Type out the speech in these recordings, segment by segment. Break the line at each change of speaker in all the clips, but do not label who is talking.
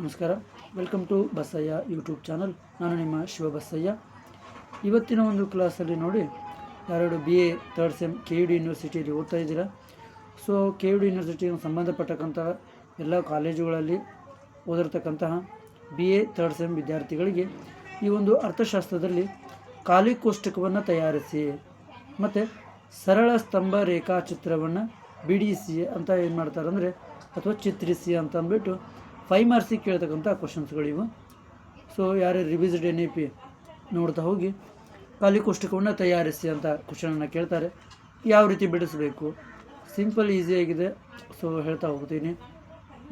ನಮಸ್ಕಾರ. Welcome to Basayya YouTube channel ನಾನು ನಿಮ್ಮ ಶಿವ ಬಸಯ್ಯ ಇವತ್ತಿನ ಒಂದು ಕ್ಲಾಸಲ್ಲಿ ನೋಡಿ ಎರಡು B A third sem K U D ಯೂನಿವರ್ಸಿಟಿಯಲ್ಲಿ ಓದ್ತಾ ಇದ್ದೀರಾ? ಸೊ ಕೆ ಯು ಡಿ ಯೂನಿವರ್ಸಿಟಿಗೆ ಸಂಬಂಧಪಟ್ಟಕ್ಕಂಥ ಎಲ್ಲ ಕಾಲೇಜುಗಳಲ್ಲಿ ಓದಿರ್ತಕ್ಕಂತಹ ಬಿ ಎ ತರ್ಡ್ ಸೆಮ್ ವಿದ್ಯಾರ್ಥಿಗಳಿಗೆ ಈ ಒಂದು ಅರ್ಥಶಾಸ್ತ್ರದಲ್ಲಿ ಖಾಲಿ ಕೋಷ್ಟಕವನ್ನು ತಯಾರಿಸಿ, ಮತ್ತು ಸರಳ ಸ್ತಂಭ ರೇಖಾಚಿತ್ರವನ್ನು ಬಿಡಿಸಿ ಅಂತ ಏನು ಮಾಡ್ತಾರೆ ಅಂದರೆ ಅಥವಾ ಚಿತ್ರಿಸಿ ಅಂತ ಅಂದ್ಬಿಟ್ಟು ಫೈವ್ ಮಾರ್ಕ್ಸಿಗೆ ಕೇಳ್ತಕ್ಕಂಥ ಕ್ವಶನ್ಸ್ಗಳಿವು ಸೊ ಯಾರೇ ರಿವಿಸ್ಡ್ ಎನ್ ಇ ಪಿ ನೋಡ್ತಾ ಹೋಗಿ, ಖಾಲಿ ಕೋಷ್ಟಕವನ್ನು ತಯಾರಿಸಿ ಅಂತ ಕ್ವಶನನ್ನು ಕೇಳ್ತಾರೆ. ಯಾವ ರೀತಿ ಬಿಡಿಸಬೇಕು? ಸಿಂಪಲ್ ಈಸಿಯಾಗಿದೆ ಸೊ ಹೇಳ್ತಾ ಹೋಗ್ತೀನಿ.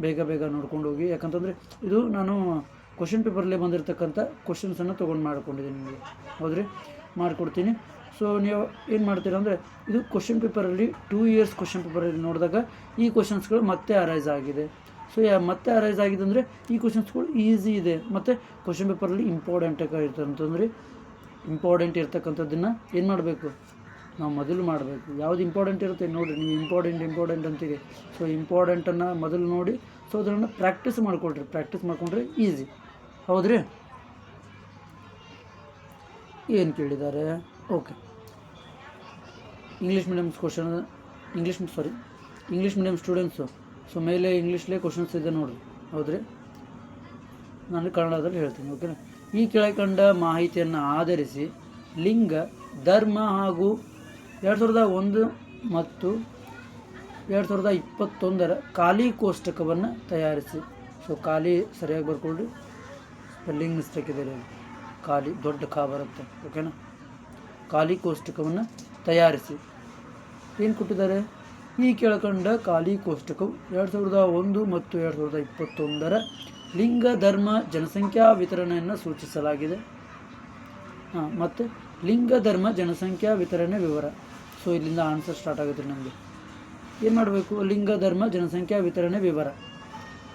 ಬೇಗ ಬೇಗ ನೋಡ್ಕೊಂಡು ಹೋಗಿ. ಯಾಕಂತಂದರೆ, ಇದು ನಾನು ಕ್ವಶನ್ ಪೇಪರಲ್ಲೇ ಬಂದಿರತಕ್ಕಂಥ ಕ್ವಶನ್ಸನ್ನು ತೊಗೊಂಡು ಮಾಡ್ಕೊಂಡಿದ್ದೀನಿ ನಿಮಗೆ. ಹೌದ್ರಿ? ಮಾಡಿಕೊಡ್ತೀನಿ. ಸೊ ನೀವು ಏನು ಮಾಡ್ತೀರಾ ಅಂದರೆ, ಇದು ಕ್ವಶನ್ ಪೇಪರಲ್ಲಿ ಟೂ ಇಯರ್ಸ್ ಕ್ವಶನ್ ಪೇಪರಲ್ಲಿ ನೋಡಿದಾಗ ಈ ಕ್ವಶನ್ಸ್ಗಳು ಮತ್ತೆ ಅರೈಸ್ ಆಗಿದೆ. ಸೊ ಮತ್ತೆ ಅರೈಸ್ ಆಗಿದೆ ಅಂದರೆ ಈ ಕ್ವಶನ್ಸ್ಗಳು ಈಸಿ ಇದೆ. ಮತ್ತು ಕ್ವಶನ್ ಪೇಪರಲ್ಲಿ ಇಂಪಾರ್ಟೆಂಟ್ ಆಗಿರ್ತಂತಂದರೆ ಅಂತಂದರೆ ಇಂಪಾರ್ಟೆಂಟ್ ಇರ್ತಕ್ಕಂಥದ್ದನ್ನು ಏನು ಮಾಡಬೇಕು? ನಾವು ಮೊದಲು ಮಾಡಬೇಕು. ಯಾವುದು ಇಂಪಾರ್ಟೆಂಟ್ ಇರುತ್ತೆ ನೋಡಿರಿ. ನೀವು ಇಂಪಾರ್ಟೆಂಟ್ ಇಂಪಾರ್ಟೆಂಟ್ ಅಂತೀರಿ. ಸೊ ಇಂಪಾರ್ಟೆಂಟನ್ನು ಮೊದಲು ನೋಡಿ ಸೊ ಅದನ್ನು ಪ್ರಾಕ್ಟೀಸ್ ಮಾಡ್ಕೊಳ್ರಿ. ಪ್ರಾಕ್ಟೀಸ್ ಮಾಡಿಕೊಂಡ್ರೆ ಈಸಿ ಹೌದ್ರಿ? ಏನು ಕೇಳಿದ್ದಾರೆ okay English mediums question English sorry English medium students so ಮೇಲೆ ಇಂಗ್ಲೀಷ್ಲೇ ಕ್ವಶನ್ಸ್ ಇದೆ ನೋಡಿರಿ. ಹೌದ್ರಿ? ನಾನು ಕನ್ನಡದಲ್ಲಿ ಹೇಳ್ತೀನಿ ಓಕೆನಾ ಈ ಕೆಳಕಂಡ ಮಾಹಿತಿಯನ್ನು ಆಧರಿಸಿ ಲಿಂಗ, ಧರ್ಮ ಹಾಗೂ ಎರಡು ಸಾವಿರದ ಒಂದು ಮತ್ತು ಎರಡು ಸಾವಿರದ ಇಪ್ಪತ್ತೊಂದರ ಖಾಲಿ ಕೋಷ್ಟಕವನ್ನು ತಯಾರಿಸಿ. ಸೊ ಖಾಲಿ ಸರಿಯಾಗಿ ಬರ್ಕೊಳ್ಳಿ ಸ್ಪೆಲ್ಲಿಂಗ್ ಮಿಸ್ಟೇಕ್ ಇದೆ. ಖಾಲಿ, ದೊಡ್ಡ ಕಾ ಬರುತ್ತೆ ಓಕೆನಾ ಖಾಲಿ ಕೋಷ್ಟಕವನ್ನು ತಯಾರಿಸಿ. ಏನು ಕೊಟ್ಟಿದ್ದಾರೆ? ಈ ಕೆಳಕಂಡ ಖಾಲಿ ಕೋಷ್ಟಕವು ಎರಡು ಸಾವಿರದ ಒಂದು ಮತ್ತು ಎರಡು ಸಾವಿರದ ಇಪ್ಪತ್ತೊಂದರ ಲಿಂಗ, ಧರ್ಮ, ಜನಸಂಖ್ಯಾ ವಿತರಣೆಯನ್ನು ಸೂಚಿಸಲಾಗಿದೆ. ಹಾಂ, ಮತ್ತು ಲಿಂಗ, ಧರ್ಮ, ಜನಸಂಖ್ಯಾ ವಿತರಣೆ ವಿವರ. ಸೊ ಇಲ್ಲಿಂದ ಆನ್ಸರ್ ಸ್ಟಾರ್ಟ್ ಆಗುತ್ತೆ ನಮಗೆ. ಏನು ಮಾಡಬೇಕು? ಲಿಂಗ, ಧರ್ಮ, ಜನಸಂಖ್ಯಾ ವಿತರಣೆ ವಿವರ.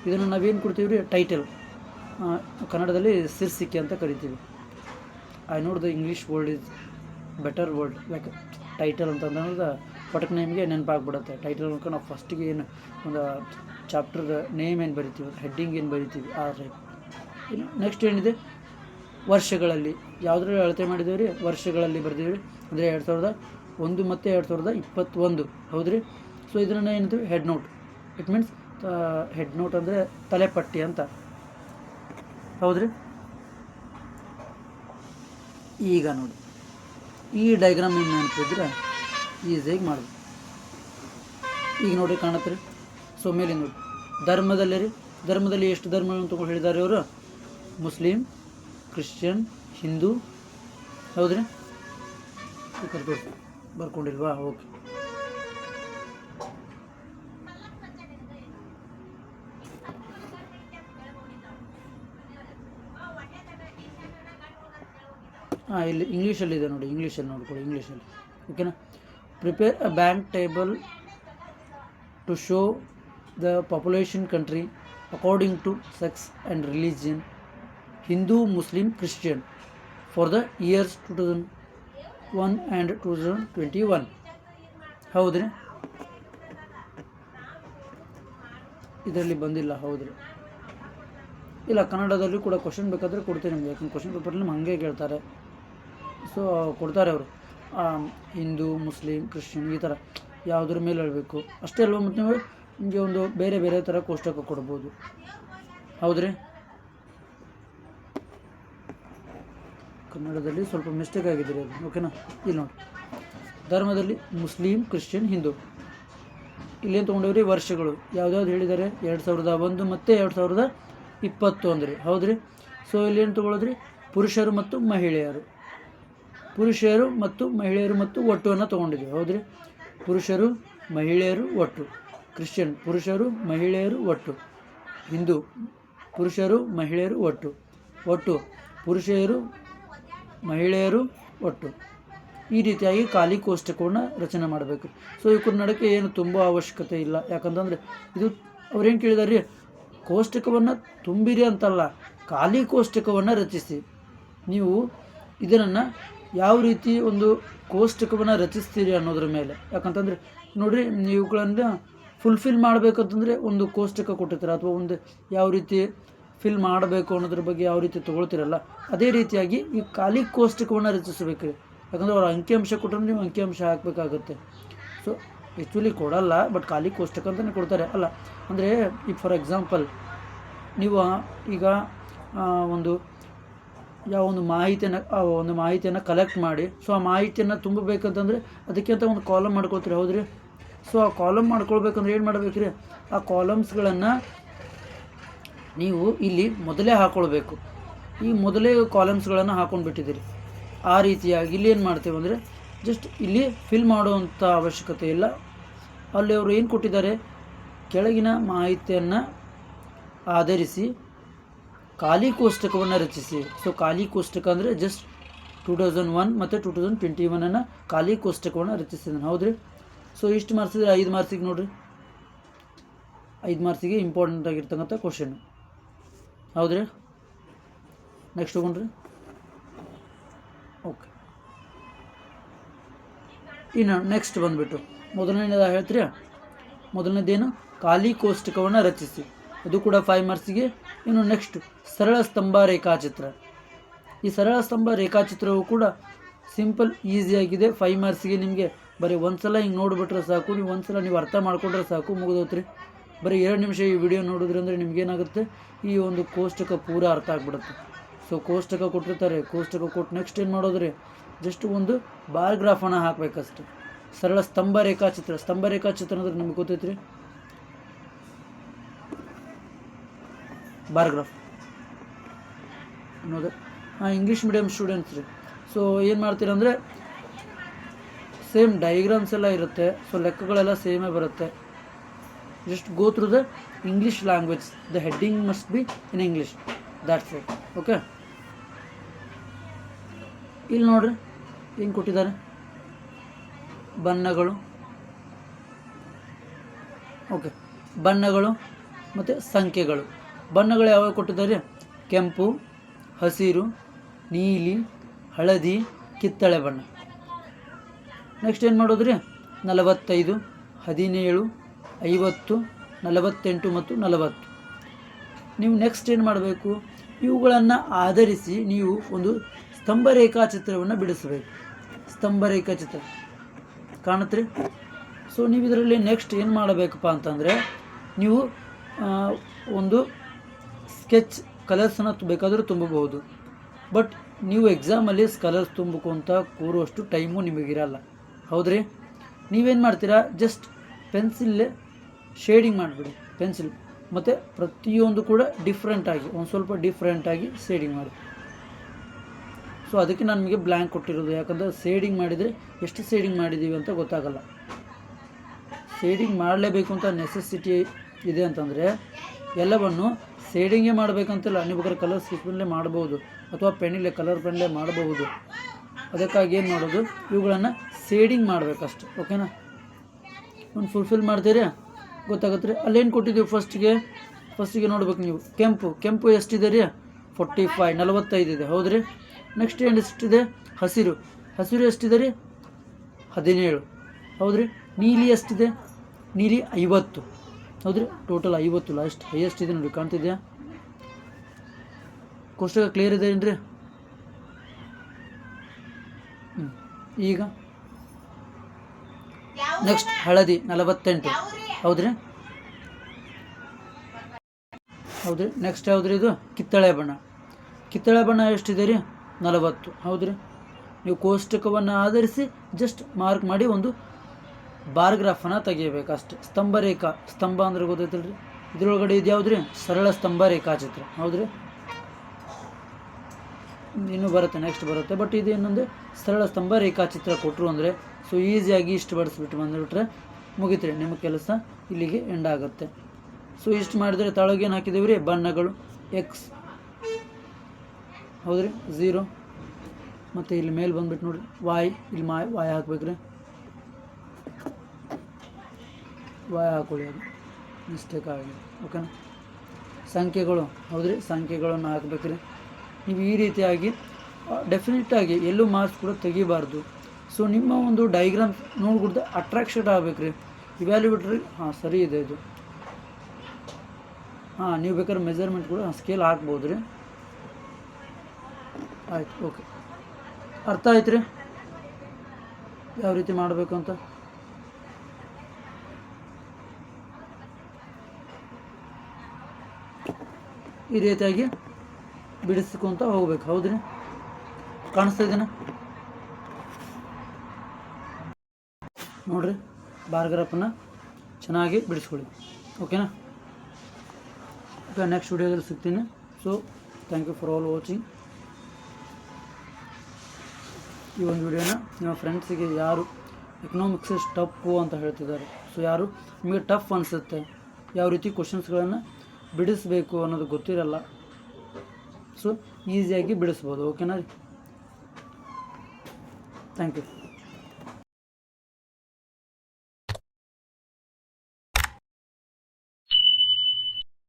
ಇದನ್ನು ನಾವೇನು ಕೊಡ್ತೀವಿ ರೀ ಟೈಟಲ್ ಕನ್ನಡದಲ್ಲಿ ಸಿರ್ಸಿಕೆ ಅಂತ ಕರಿತೀವಿ. I know the English word is better word like title ಅಂತಂದ್ರೆ ಪಟಕ್ ನೇಮ್ಗೆ ನೆನಪಾಗ್ಬಿಡುತ್ತೆ. ಟೈಟಲ್ ಅನ್ಕೊಂಡು ನಾವು ಫಸ್ಟಿಗೆ ಏನು ಒಂದು ಚಾಪ್ಟರ್ದ ನೇಮ್ ಏನು ಬರಿತೀವಿ ಹೆಡ್ಡಿಂಗ್ ಏನು ಬರಿತೀವಿ, ಆ ಇನ್ನು ನೆಕ್ಸ್ಟ್ ಏನಿದೆ? ವರ್ಷಗಳಲ್ಲಿ. ಯಾವುದ್ರಲ್ಲಿ ಅಳತೆ ಮಾಡಿದೀವಿ ರೀ? ವರ್ಷಗಳಲ್ಲಿ ಬರ್ತೀವಿ ರೀ. ಅಂದರೆ ಎರಡು ಸಾವಿರದ ಒಂದು ಮತ್ತು ಎರಡು ಸಾವಿರದ ಇಪ್ಪತ್ತೊಂದು. ಹೌದ್ರಿ ಸೊ ಇದನ್ನು ಏನಿದೆ? Head note it means head note ಅಂದರೆ ತಲೆಪಟ್ಟಿ ಅಂತ. ಹೌದ್ರಿ ಈಗ ನೋಡಿ. ಈ ಡೈಗ್ರಾಮ್ ಏನು ನೆನಪಿದ್ರೆ ಈಸಿಯಾಗಿ ಮಾಡೋದು? ಈಗ ನೋಡಿರಿ ಕಾಣುತ್ತೆ ರೀ ಸೊ ಮೇಲೆ ನೋಡಿ ಧರ್ಮದಲ್ಲಿ ರೀ, ಧರ್ಮದಲ್ಲಿ ಎಷ್ಟು ಧರ್ಮ ಅಂತ ಹೇಳಿದ್ದಾರೆ ಅವರು ಮುಸ್ಲಿಂ, ಕ್ರಿಶ್ಚಿಯನ್, ಹಿಂದೂ, ಹೌದ್ರಿ? ಬರ್ಕೊಂಡಿಲ್ವಾ? ಓಕೆ. ಹಾಂ ಇಲ್ಲಿ ಇಂಗ್ಲೀಷಲ್ಲಿದೆ ನೋಡಿ ಇಂಗ್ಲೀಷಲ್ಲಿ ನೋಡ್ಕೊಳ್ಳಿ ಇಂಗ್ಲೀಷಲ್ಲಿ ಓಕೆನಾ show the population country according to sex and religion Hindu Muslim Christian for the years two thousand one and two thousand twenty one ಹೌದ್ರಿ? ಇದರಲ್ಲಿ ಬಂದಿಲ್ಲ, ಹೌದ್ರಿ. ಇಲ್ಲ, ಕನ್ನಡದಲ್ಲಿ ಕೂಡ ಕ್ವಶನ್ ಬೇಕಾದರೆ ಕೊಡ್ತೀನಿ ನಿಮಗೆ. ಯಾಕಂದ್ರೆ ಕ್ವಶನ್ ಪೇಪರ್ನಲ್ಲಿ ಹಾಗೆ ಕೇಳ್ತಾರೆ. ಸೊ ಕೊಡ್ತಾರೆ ಅವರು. ಹಿಂದೂ, ಮುಸ್ಲಿಂ, ಕ್ರಿಶ್ಚಿಯನ್ ಈ ಥರ ಯಾವುದ್ರ ಮೇಲೆ ಹೇಳಬೇಕು? ಅಷ್ಟೇ ಅಲ್ವ ಮತ್ತು ನೀವು? ನಿಮಗೆ ಒಂದು ಬೇರೆ ಬೇರೆ ಥರ ಕೋಷ್ಟಕ ಕೊಡ್ಬೋದು. ಹೌದ್ರಿ? ಕನ್ನಡದಲ್ಲಿ ಸ್ವಲ್ಪ ಮಿಸ್ಟೇಕ್ ಆಗಿದ್ದೀರಿ ಅದು. ಓಕೆನಾ ಇಲ್ಲಿ ನೋಡಿ. ಧರ್ಮದಲ್ಲಿ ಮುಸ್ಲಿಂ, ಕ್ರಿಶ್ಚಿಯನ್, ಹಿಂದೂ. ಇಲ್ಲೇನು ತೊಗೊಂಡವ್ರಿ? ವರ್ಷಗಳು. ಯಾವ್ದಾವ್ದು ಹೇಳಿದ್ದಾರೆ ಎರಡು ಸಾವಿರದ ಒಂದು ಮತ್ತು ಎರಡು ಸಾವಿರದ ಇಪ್ಪತ್ತು ಅಂದ್ರಿ. ಹೌದ್ರಿ? ಸೊ ಇಲ್ಲೇನು ತೊಗೊಳೋದ್ರಿ? ಪುರುಷರು ಮತ್ತು ಮಹಿಳೆಯರು. ಪುರುಷರು ಮತ್ತು ಮಹಿಳೆಯರು ಮತ್ತು ಒಟ್ಟುವನ್ನು ತೊಗೊಂಡಿದ್ದೀವಿ ಹೌದ್ರಿ? ಪುರುಷರು, ಮಹಿಳೆಯರು, ಒಟ್ಟು. ಕ್ರಿಶ್ಚಿಯನ್, ಪುರುಷರು, ಮಹಿಳೆಯರು, ಒಟ್ಟು. ಹಿಂದೂ, ಪುರುಷರು, ಮಹಿಳೆಯರು, ಒಟ್ಟು. ಒಟ್ಟು. ಪುರುಷರು, ಮಹಿಳೆಯರು, ಒಟ್ಟು. ಈ ರೀತಿಯಾಗಿ ಖಾಲಿ ಕೋಷ್ಟಕವನ್ನು ರಚನೆ ಮಾಡಬೇಕು. ಸೊ ಇವ್ರ ನಡಕ್ಕೆ ಏನು ತುಂಬ ಅವಶ್ಯಕತೆ ಇಲ್ಲ. ಯಾಕಂತಂದರೆ ಇದು ಅವ್ರೇನು ಕೇಳಿದಾರೆ ರೀ ಕೋಷ್ಟಕವನ್ನು ತುಂಬಿರಿ ಅಂತಲ್ಲ. ಖಾಲಿ ಕೋಷ್ಟಕವನ್ನು ರಚಿಸಿ. ನೀವು ಇದನ್ನು ಯಾವ ರೀತಿ ಒಂದು ಕೋಷ್ಟಕವನ್ನು ರಚಿಸ್ತೀರಿ ಅನ್ನೋದ್ರ ಮೇಲೆ? ಯಾಕಂತಂದರೆ ನೋಡಿರಿ ಇವುಗಳನ್ನು ಫುಲ್ಫಿಲ್ ಮಾಡಬೇಕಂತಂದರೆ ಒಂದು ಕೋಷ್ಟಕ ಕೊಟ್ಟಿರ್ತಾರೆ. ಅಥವಾ ಒಂದು ಯಾವ ರೀತಿ ಫಿಲ್ ಮಾಡಬೇಕು ಅನ್ನೋದ್ರ ಬಗ್ಗೆ ಯಾವ ರೀತಿ ತೊಗೊಳ್ತಿರಲ್ಲ, ಅದೇ ರೀತಿಯಾಗಿ ಈ ಖಾಲಿ ಕೋಷ್ಟಕವನ್ನು ರಚಿಸಬೇಕು. ಯಾಕಂದರೆ ಅವ್ರು ಅಂಕಿಅಂಶ ಕೊಟ್ಟರೆ ನೀವು ಅಂಕಿಅಂಶ ಹಾಕಬೇಕಾಗುತ್ತೆ. ಸೊ ಆ್ಯಕ್ಚುಲಿ ಕೊಡಲ್ಲ ಬಟ್ ಖಾಲಿ ಕೋಷ್ಟಕ ಅಂತಲೇ ಕೊಡ್ತಾರೆ. ಅಲ್ಲ, ಅಂದರೆ ಈಗ ಫಾರ್ ಎಕ್ಸಾಂಪಲ್ ನೀವು ಈಗ ಒಂದು ಯಾವ ಒಂದು ಮಾಹಿತಿಯನ್ನು, ಆ ಒಂದು ಮಾಹಿತಿಯನ್ನು ಕಲೆಕ್ಟ್ ಮಾಡಿ ಸೊ ಆ ಮಾಹಿತಿಯನ್ನು ತುಂಬಬೇಕಂತಂದರೆ ಅದಕ್ಕೆ ಅಂತ ಒಂದು ಕಾಲಮ್ ಮಾಡ್ಕೊತೀರಿ, ಹೌದ್ರಿ? ಸೊ ಆ ಕಾಲಮ್ ಮಾಡ್ಕೊಳ್ಬೇಕಂದ್ರೆ ಏನು ಮಾಡ್ಬೇಕು ರೀ ಆ ಕಾಲಮ್ಸ್ಗಳನ್ನು ನೀವು ಇಲ್ಲಿ ಮೊದಲೇ ಹಾಕ್ಕೊಳ್ಬೇಕು ಈ ಮೊದಲೇ ಕಾಲಮ್ಸ್ಗಳನ್ನು ಹಾಕೊಂಡು ಬಿಟ್ಟಿದ್ದೀರಿ. ಆ ರೀತಿಯಾಗಿ ಇಲ್ಲಿ ಏನು ಮಾಡ್ತೇವೆ ಅಂದರೆ ಜಸ್ಟ್ ಇಲ್ಲಿ ಫಿಲ್ ಮಾಡುವಂಥ ಅವಶ್ಯಕತೆ ಇಲ್ಲ. ಅಲ್ಲಿ ಅವರು ಏನು ಕೊಟ್ಟಿದ್ದಾರೆ? ಕೆಳಗಿನ ಮಾಹಿತಿಯನ್ನು ಆಧರಿಸಿ ಖಾಲಿ ಕೋಷ್ಟಕವನ್ನು ರಚಿಸಿ. ಸೊ ಖಾಲಿ ಕೋಷ್ಟಕ ಅಂದರೆ ಜಸ್ಟ್ ಟೂ ತೌಸಂಡ್ ಒನ್ ಮತ್ತು ಟೂ ತೌಸಂಡ್ ಟ್ವೆಂಟಿ ಒನನ್ನು ಖಾಲಿ ಕೋಷ್ಟಕವನ್ನು ರಚಿಸಿದ್ದಾನೆ ಹೌದ್ರಿ? ಸೊ ಇಷ್ಟು ಮಾರ್ಸಿದ್ರೆ ಐದು ಮಾರ್ಸಿಗೆ ನೋಡಿರಿ. ಐದು ಮಾರ್ಸಿಗೆ ಇಂಪಾರ್ಟೆಂಟ್ ಆಗಿರ್ತಕ್ಕಂಥ ಕ್ವಶನ್ ಹೌದ್ರಿ? ನೆಕ್ಸ್ಟ್ ತೊಗೊಂಡ್ರಿ. ಓಕೆ ಇನ್ನು ನೆಕ್ಸ್ಟ್ ಬಂದುಬಿಟ್ಟು. ಮೊದಲನೇದ ಹೇಳ್ತೀರಾ? ಮೊದಲನೇದೇನು? ಖಾಲಿ ಕೋಷ್ಟಕವನ್ನು ರಚಿಸಿ. ಅದು ಕೂಡ ಫೈವ್ ಮಾರ್ಕ್ಸಿಗೆ ಇನ್ನು ನೆಕ್ಸ್ಟ್ ಸರಳ ಸ್ತಂಭ ರೇಖಾಚಿತ್ರ. ಈ ಸರಳ ಸ್ತಂಭ ರೇಖಾಚಿತ್ರವು ಕೂಡ ಸಿಂಪಲ್ ಈಸಿಯಾಗಿದೆ ಫೈವ್ ಮಾರ್ಕ್ಸಿಗೆ ನಿಮಗೆ ಬರೀ ಒಂದು ಸಲ ಹಿಂಗೆ ನೋಡಿಬಿಟ್ರೆ ಸಾಕು. ನೀವು ಒಂದು ಸಲ ನೀವು ಅರ್ಥ ಮಾಡಿಕೊಂಡ್ರೆ ಸಾಕು. ಮುಗಿದೋತ್ರಿ. ಬರೀ ಎರಡು ನಿಮಿಷ ಈ ವಿಡಿಯೋ ನೋಡಿದ್ರಿ ಅಂದರೆ ನಿಮ್ಗೇನಾಗುತ್ತೆ ಈ ಒಂದು ಕೋಷ್ಟಕ ಪೂರ ಅರ್ಥ ಆಗ್ಬಿಡುತ್ತೆ. ಸೊ ಕೋಷ್ಟಕ ಕೊಟ್ಟಿರ್ತಾರೆ. ಕೋಷ್ಟಕ ಕೊಟ್ಟು ನೆಕ್ಸ್ಟ್ ಏನು ಮಾಡೋದ್ರಿ? ಜಸ್ಟ್ ಒಂದು ಬಾರ್ ಗ್ರಾಫನ್ನು ಹಾಕಬೇಕಷ್ಟೆ. ಸರಳ ಸ್ತಂಭ ರೇಖಾಚಿತ್ರ. ಸ್ತಂಭ ರೇಖಾಚಿತ್ರ ಅಂದ್ರೆ ನಿಮ್ಗೆ ಗೊತ್ತೈತ್ರಿ? ಬಾರ್ ಗ್ರಾಫ್ ಅನ್ನೋದು. ಹಾಂ ಇಂಗ್ಲೀಷ್ ಮೀಡಿಯಮ್ ಸ್ಟೂಡೆಂಟ್ಸ್ ರೀ. ಸೊ ಏನು ಮಾಡ್ತೀರಂದರೆ ಸೇಮ್ ಡೈಗ್ರಾಮ್ಸ್ ಎಲ್ಲ ಇರುತ್ತೆ. ಸೊ ಲೆಕ್ಕಗಳೆಲ್ಲ ಸೇಮೇ ಬರುತ್ತೆ. Just go through the English language the heading must be in English that's it okay ಇಲ್ಲಿ ನೋಡ್ರಿ ಏನು ಕೊಟ್ಟಿದ್ದಾರೆ? ಬಣ್ಣಗಳು. ಓಕೆ ಬಣ್ಣಗಳು ಮತ್ತು ಸಂಖ್ಯೆಗಳು. ಬಣ್ಣಗಳು ಯಾವಾಗ ಕೊಟ್ಟಿದ್ದಾರೆ? ಕೆಂಪು, ಹಸಿರು, ನೀಲಿ, ಹಳದಿ, ಕಿತ್ತಳೆ ಬಣ್ಣ. ನೆಕ್ಸ್ಟ್ ಏನು ಮಾಡೋದ್ರಿ? ನಲವತ್ತೈದು, ಹದಿನೇಳು, ಐವತ್ತು, ನಲವತ್ತೆಂಟು ಮತ್ತು ನಲವತ್ತು. ನೀವು ನೆಕ್ಸ್ಟ್ ಏನು ಮಾಡಬೇಕು? ಇವುಗಳನ್ನು ಆಧರಿಸಿ ನೀವು ಒಂದು ಸ್ತಂಭ ರೇಖಾಚಿತ್ರವನ್ನು ಬಿಡಿಸಬೇಕು. ಸ್ತಂಭ ರೇಖಾಚಿತ್ರ ಕಾಣತ್ರಿ ಸೊ ನೀವು ಇದರಲ್ಲಿ ನೆಕ್ಸ್ಟ್ ಏನು ಮಾಡಬೇಕಪ್ಪ ಅಂತಂದರೆ, ನೀವು ಒಂದು ಸ್ಕೆಚ್ ಕಲರ್ಸನ್ನು ಬೇಕಾದರೂ ತುಂಬಬಹುದು. ಬಟ್ ನೀವು ಎಕ್ಸಾಮಲ್ಲಿ ಕಲರ್ಸ್ ತುಂಬಕೊಂತ ಕೂರುವಷ್ಟು ಟೈಮು ನಿಮಗಿರಲ್ಲ. ಹೌದ್ರಿ? ನೀವೇನು ಮಾಡ್ತೀರಾ? ಜಸ್ಟ್ ಪೆನ್ಸಿಲ್ಲೇ ಶೇಡಿಂಗ್ ಮಾಡಿಬಿಡಿ ಪೆನ್ಸಿಲ್ ಮತ್ತು ಪ್ರತಿಯೊಂದು ಕೂಡ ಡಿಫ್ರೆಂಟಾಗಿ ಒಂದು ಸ್ವಲ್ಪ ಡಿಫ್ರೆಂಟಾಗಿ ಶೇಡಿಂಗ್ ಮಾಡಿ. ಸೊ ಅದಕ್ಕೆ ನಾನು ನಿಮಗೆ ಬ್ಲ್ಯಾಂಕ್ ಕೊಟ್ಟಿರೋದು. ಯಾಕಂದರೆ ಶೇಡಿಂಗ್ ಮಾಡಿದರೆ ಎಷ್ಟು ಶೇಡಿಂಗ್ ಮಾಡಿದ್ದೀವಿ ಅಂತ ಗೊತ್ತಾಗಲ್ಲ. ಶೇಡಿಂಗ್ ಮಾಡಲೇಬೇಕು ಅಂತ ನೆಸೆಸಿಟಿ ಇದೆ ಅಂತಂದರೆ, ಎಲ್ಲವನ್ನು ಶೇಡಿಂಗೇ ಮಾಡಬೇಕಂತಿಲ್ಲ. ನೀವು ಬೇಕಾದ್ರೆ ಕಲರ್ ಸ್ಕಿಪ್ಪಲ್ಲೇ ಮಾಡ್ಬೋದು. ಅಥವಾ ಪೆನ್ನಿಲ್ಲೇ ಕಲರ್ ಪೆನ್ನಲ್ಲೇ ಮಾಡಬಹುದು ಅದಕ್ಕಾಗಿ ಏನು ಮಾಡೋದು? ಇವುಗಳನ್ನು ಶೇಡಿಂಗ್ ಮಾಡಬೇಕಷ್ಟು ಓಕೆನಾ ಒಂದು ಫುಲ್ಫಿಲ್ ಮಾಡ್ತೀರಿ? ಗೊತ್ತಾಗುತ್ತೆ ರೀ ಅಲ್ಲೇನು ಕೊಟ್ಟಿದ್ದೀವಿ ಫಸ್ಟಿಗೆ ಫಸ್ಟಿಗೆ ನೋಡ್ಬೇಕು ನೀವು. ಕೆಂಪು. ಕೆಂಪು ಎಷ್ಟಿದೆ ರೀ ಫೋರ್ಟಿ ಫೈ ನಲವತ್ತೈದು ಇದೆ. ಹೌದ್ರಿ? ನೆಕ್ಸ್ಟ್ ಏನು ಎಷ್ಟಿದೆ? ಹಸಿರು. ಹಸಿರು ಎಷ್ಟಿದೆ ರೀ ಹದಿನೇಳು. ಹೌದ್ರಿ? ನೀಲಿ ಎಷ್ಟಿದೆ? ನೀಲಿ ಐವತ್ತು. ಹೌದ್ರಿ? ಟೋಟಲ್ ಐವತ್ತು ಲಾಸ್ಟ್ ಹೈಯೆಸ್ಟ್ ಇದೆ ನೋಡಿ, ಕಾಣ್ತಿದ್ಯಾ? ಕೋಷ್ಟಕ ಕ್ಲಿಯರ್ ಇದೆ ಏನ್ರಿ? ಈಗ? ನೆಕ್ಸ್ಟ್ ಹಳದಿ, ನಲವತ್ತೆಂಟು. ಹೌದ್ರಿ? ಹೌದ್ರಿ? ನೆಕ್ಸ್ಟ್ ಯಾವ್ದ್ರಿ ಇದು? ಕಿತ್ತಳೆ ಬಣ್ಣ. ಕಿತ್ತಳೆ ಬಣ್ಣ ಎಷ್ಟಿದೆ ರೀ? ನಲವತ್ತು. ಹೌದ್ರಿ? ನೀವು ಕೋಷ್ಟಕವನ್ನು ಆಧರಿಸಿ ಜಸ್ಟ್ ಮಾರ್ಕ್ ಮಾಡಿ ಒಂದು ಬಾರ್ಗ್ರಾಫನ್ನು ತೆಗಿಬೇಕು ಅಷ್ಟೆ. ಸ್ತಂಭ ರೇಖಾ ಸ್ತಂಭ ಅಂದ್ರೆ ಗೊತ್ತೈತಿಲ್ರಿ ಇದ್ರೊಳಗಡೆ ಇದು ಸರಳ ಸ್ತಂಭ ರೇಖಾಚಿತ್ರ ಹೌದ್ರಿ? ಇನ್ನೂ ಬರುತ್ತೆ ನೆಕ್ಸ್ಟ್ ಬರುತ್ತೆ. ಬಟ್ ಇದು ಏನಂದ್ರೆ, ಸರಳ ಸ್ತಂಭ ರೇಖಾಚಿತ್ರ ಕೊಟ್ಟರು ಅಂದರೆ ಸೊ ಈಸಿಯಾಗಿ ಇಷ್ಟು ಬಡಿಸ್ಬಿಟ್ಟು ಬಂದುಬಿಟ್ರೆ ಮುಗಿತ್ರಿ. ನಿಮ್ಮ ಕೆಲಸ ಇಲ್ಲಿಗೆ ಎಂಡ್ ಆಗುತ್ತೆ. ಸೊ ಇಷ್ಟು ಮಾಡಿದರೆ ತಳಗೇನು ಹಾಕಿದ್ದೀವಿ ರೀ ಬಣ್ಣಗಳು ಎಕ್ಸ್ ಹೌದ್ರಿ? ಝೀರೋ ಮತ್ತು ಇಲ್ಲಿ ಮೇಲೆ ಬಂದ್ಬಿಟ್ಟು ನೋಡಿರಿ. ವಾಯ್ ಇಲ್ಲಿ ಮಾ ವಾಯ್ ಹಾಕ್ಬೇಕ್ರಿ. ವಾಯ್ ಹಾಕೊಳ್ಳಿ ಅದು. ಮಿಸ್ಟೇಕ್ ಆಗಿದೆ. ಓಕೆನಾ ಸಂಖ್ಯೆಗಳು, ಹೌದ್ರಿ? ಸಂಖ್ಯೆಗಳನ್ನು ಹಾಕಬೇಕ್ರಿ. ನೀವು ಈ ರೀತಿಯಾಗಿ ಡೆಫಿನೆಟಾಗಿ ಎಲ್ಲೂ ಮಾರ್ಕ್ಸ್ ಕೂಡ ತೆಗಿಬಾರ್ದು. ಸೊ ನಿಮ್ಮ ಒಂದು ಡೈಗ್ರಾಮ್ ನೋಡ್ಬಿಡ್ದು ಅಟ್ರಾಕ್ಷನ್ ಆಗ್ಬೇಕು ರೀ ಇವ್ಯಾಲ್ಯೂಬೇಟ್ರಿ ಹಾಂ, ಸರಿ ಇದೆ ಇದು. ಹಾಂ, ನೀವು ಬೇಕಾದ್ರೆ ಮೆಜರ್ಮೆಂಟ್ ಕೂಡ ಸ್ಕೇಲ್ ಹಾಕ್ಬೋದು ರೀ ಆಯ್ತು ಓಕೆ ಅರ್ಥ ಆಯ್ತು ರೀ ಯಾವ ರೀತಿ ಮಾಡಬೇಕು ಅಂತ ಈ ರೀತಿಯಾಗಿ ಬಿಡಿಸ್ಕೊಂತ ಹೋಗ್ಬೇಕು, ಹೌದ್ರಿ? ಕಾಣಿಸ್ತಾ ಇದೆನಾ? ನೋಡ್ರಿ ಬಾರ್ಗರಪ್ಪನ ಚೆನ್ನಾಗಿ ಬಿಡಿಸ್ಕೊಳ್ಳಿ, ಓಕೆನಾ? ಓಕೆ ನೆಕ್ಸ್ಟ್ ವಿಡಿಯೋದಲ್ಲಿ ಸಿಗ್ತೀನಿ. So thank you for all watching ಈ ಒಂದು ವಿಡಿಯೋನ ನಿಮ್ಮ ಫ್ರೆಂಡ್ಸಿಗೆ ಯಾರು ಎಕನಾಮಿಕ್ಸ್ ಟಫ್ ಅಂತ ಹೇಳ್ತಿದ್ದಾರೆ. ಸೊ ಯಾರು ನಿಮಗೆ ಟಫ್ ಅನಿಸುತ್ತೆ, ಯಾವ ರೀತಿ ಕ್ವಶನ್ಸ್ಗಳನ್ನು ಬಿಡಿಸ್ಬೇಕು ಅನ್ನೋದು ಗೊತ್ತಿರಲ್ಲ. ಸೊ ಈಸಿಯಾಗಿ ಬಿಡಿಸ್ಬೋದು. ಓಕೆನಾ ಥ್ಯಾಂಕ್ ಯು